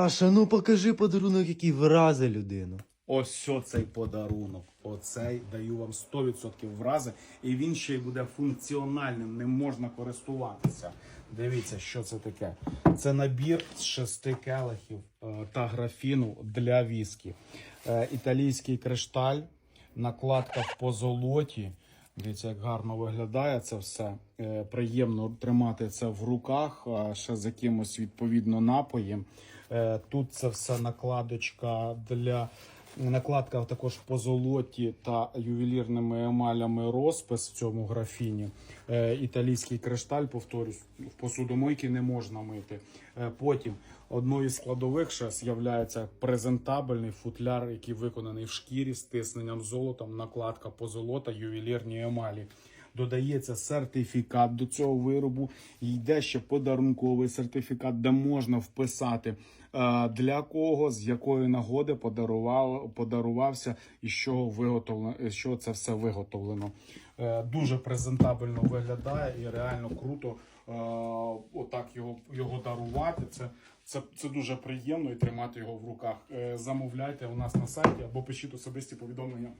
Саша, ну покажи подарунок, який врази людину. Ось цей подарунок. Оцей даю вам 100% врази. І він ще й буде функціональним, ним можна користуватися. Дивіться, що це таке. Це набір з шести келихів е, та графіну для віскі. Е, Італійський кришталь, накладка в позолоті. Дивіться, як гарно виглядає це все. Е, Приємно тримати це в руках, ще з якимось відповідно напоєм. Е, Тут це все накладочка для накладка також по золоті та ювелірними емалями розпис в цьому графіні. Е, Італійський кришталь, повторюсь, в посудомойки не можна мити. Е, Потім одною з складових ще з'являється презентабельний футляр, який виконаний в шкірі з тисненням золотом, накладка позолота, ювелірні емалі. Додається сертифікат до цього виробу. Йде ще подарунковий сертифікат, де можна вписати е, для кого, з якої нагоди подарував, подарувався і чого виготовлено, чого це все виготовлено. Е, Дуже презентабельно виглядає і реально круто е, отак його, його дарувати. Це, це, це дуже приємно і тримати його в руках. Замовляйте у нас на сайті або пишіть особисті повідомлення.